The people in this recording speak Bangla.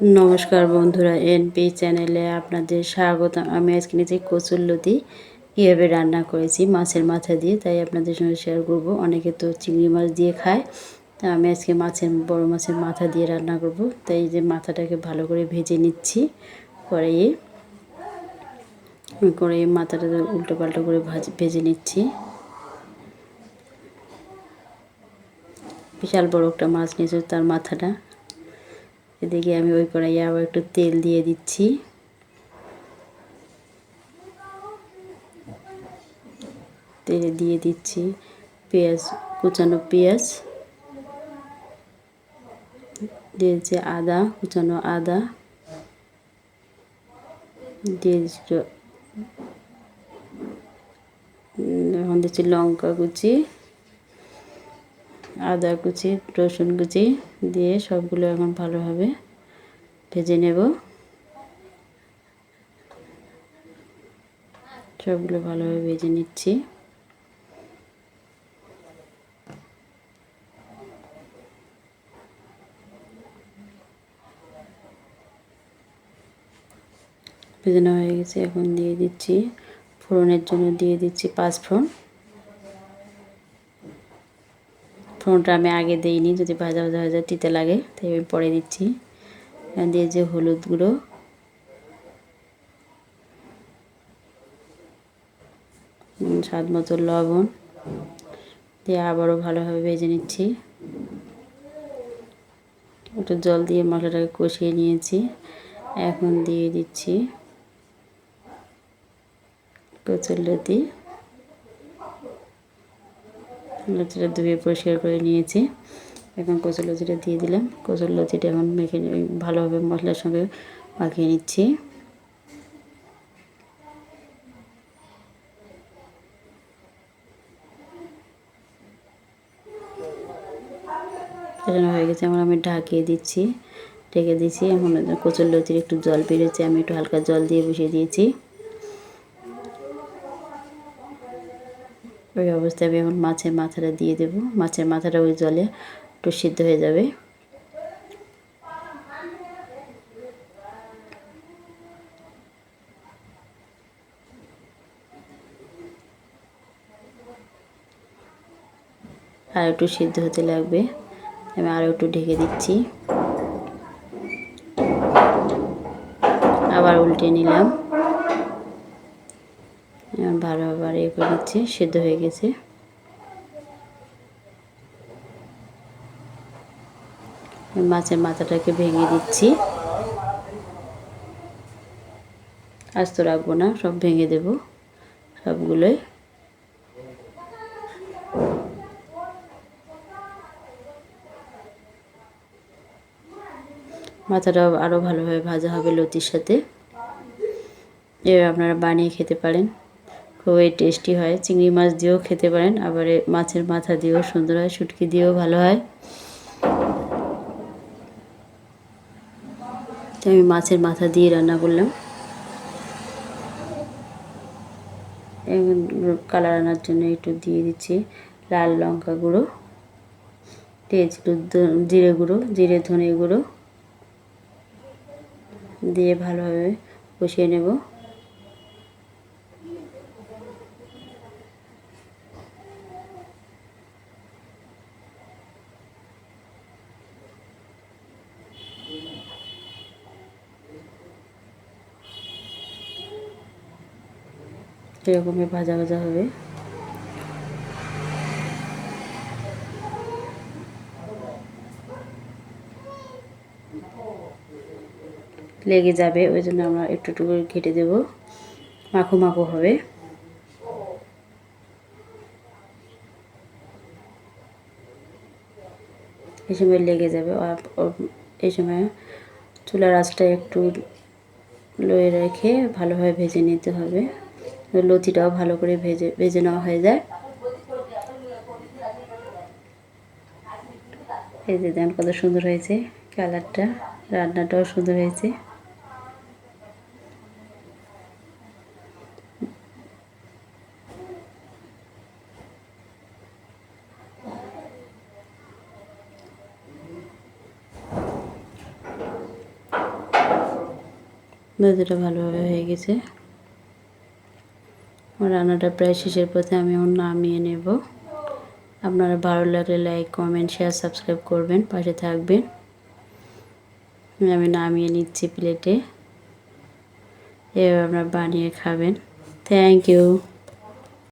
নমস্কার বন্ধুরা এনপি চ্যানেলে আপনাদের স্বাগত। আমি আজকে নিজে কচুরলতি কীভাবে রান্না করেছি, মাছের মাথা দিয়ে, তাই আপনাদের সঙ্গে শেয়ার করব। অনেকে তো চিংড়ি মাছ দিয়ে খায়, তা আমি আজকে মাছের, বড় মাছের মাথা দিয়ে রান্না করব। তাই যে মাথাটাকে ভালো করে ভেজে নিচ্ছি কড়াইয়ে। কড়াইয়ে মাথাটা উল্টো পাল্টো করে ভাজি, ভেজে নিচ্ছি। বিশাল বড় একটা মাছ নিয়েছে তার মাথাটা। এদিকে আমি ওই কড়াইয়ে আবার একটু তেল দিয়ে দিচ্ছি। তেল দিয়ে দিচ্ছি পেঁয়াজ, কুচানো পেঁয়াজ। দিয়েছি আদা, কুচানো আদা। দিয়ে এখন দিচ্ছি লঙ্কা কুচি। আদা কুচি, রসুন কুচি দিয়ে সবগুলো এখন ভালোভাবে ভেজে নেব। সবগুলো ভালোভাবে ভেজে নিচ্ছি। ভেজানো হয়ে গেছে, এখন দিয়ে দিচ্ছি ফোড়নের জন্য দিয়ে দিচ্ছি পাঁচ ফোড়ন ফোড়নটা আমি আগে দিইনি, যদি ভাজা ভাজা ভাজা টিতে লাগে, তাই আমি পরে দিচ্ছি। দিয়ে যে হলুদ গুঁড়ো। স্বাদ মতো লবণ দিয়ে আবারও ভালোভাবে ভেজে নিচ্ছি। একটু জল দিয়ে মশলাটাকে কষিয়ে নিয়েছি। এখন দিয়ে দিচ্ছি কচুরলতি। লতিটা ধুয়ে পরিষ্কার করে নিয়েছি। এখন কচুর লতিটা দিয়ে দিলাম। কচুর লতিটা এখন মেখে ভালোভাবে মশলার সঙ্গে মাখিয়ে নিচ্ছি। হয়ে গেছে এখন আমি ঢাকিয়ে দিচ্ছি। ঢেকে দিচ্ছি। এখন কচুর লতির একটু জল বেরোচ্ছে। আমি একটু হালকা জল দিয়ে বসিয়ে দিয়েছি। ওই অবস্থায় আমি এখন মাছের মাথাটা দিয়ে দেব। মাছের মাথাটা ওই জলে একটু সিদ্ধ হয়ে যাবে। আর একটু সিদ্ধ হতে লাগবে। আমি আরও একটু ঢেকে দিচ্ছি। আবার উল্টে নিলাম। ভালোভাবে ইয়ে করে দিচ্ছি, সিদ্ধ হয়ে গেছে। মাছের মাথাটাকে ভেঙে দিচ্ছি। আস্ত রাখব না, সব ভেঙে দেব, সবগুলোই। মাথাটা আরও ভালোভাবে ভাজা হবে লতির সাথে। এভাবে আপনারা বানিয়ে খেতে পারেন। খুবই টেস্টি হয়। চিংড়ি মাছ দিয়েও খেতে পারেন, আবার মাছের মাথা দিয়েও সুন্দর হয়, শুটকি দিয়েও ভালো হয়। আমি মাছের মাথা দিয়ে রান্না করলাম। কালার আনার জন্য একটু দিয়ে দিচ্ছি লাল লঙ্কা গুঁড়ো দিয়েছি জিরে গুঁড়ো, জিরে ধনে গুঁড়ো। দিয়ে ভালোভাবে কষিয়ে নেব। এরকমই ভাজা ভাজা হবে। লেগে যাবে, ওই জন্য আমরা একটু একটু করে কেটে দেবো। মাখো মাখো হবে। এই সময় লেগে যাবে। এই সময় চুলার আঁচটা একটু লয়ে রেখে ভালোভাবে ভেজে নিতে হবে। লতিটাও ভালো করে ভেজে ভেজে নেওয়া হয়ে যায়। এই যে দেন কত সুন্দর হয়েছে কালারটা, রান্নাটাও সুন্দর হয়েছে। দুধটা ভালোভাবে হয়ে গেছে। আমার রান্নাটা প্রায় শেষের পথে আমি এখন নামিয়ে নেব। আপনারা ভালো লাগলে লাইক কমেন্ট শেয়ার সাবস্ক্রাইব করবেন, পাশে থাকবেন। আমি নামিয়ে নিচ্ছি প্লেটে এভাবে আপনারা বানিয়ে খাবেন। Thank you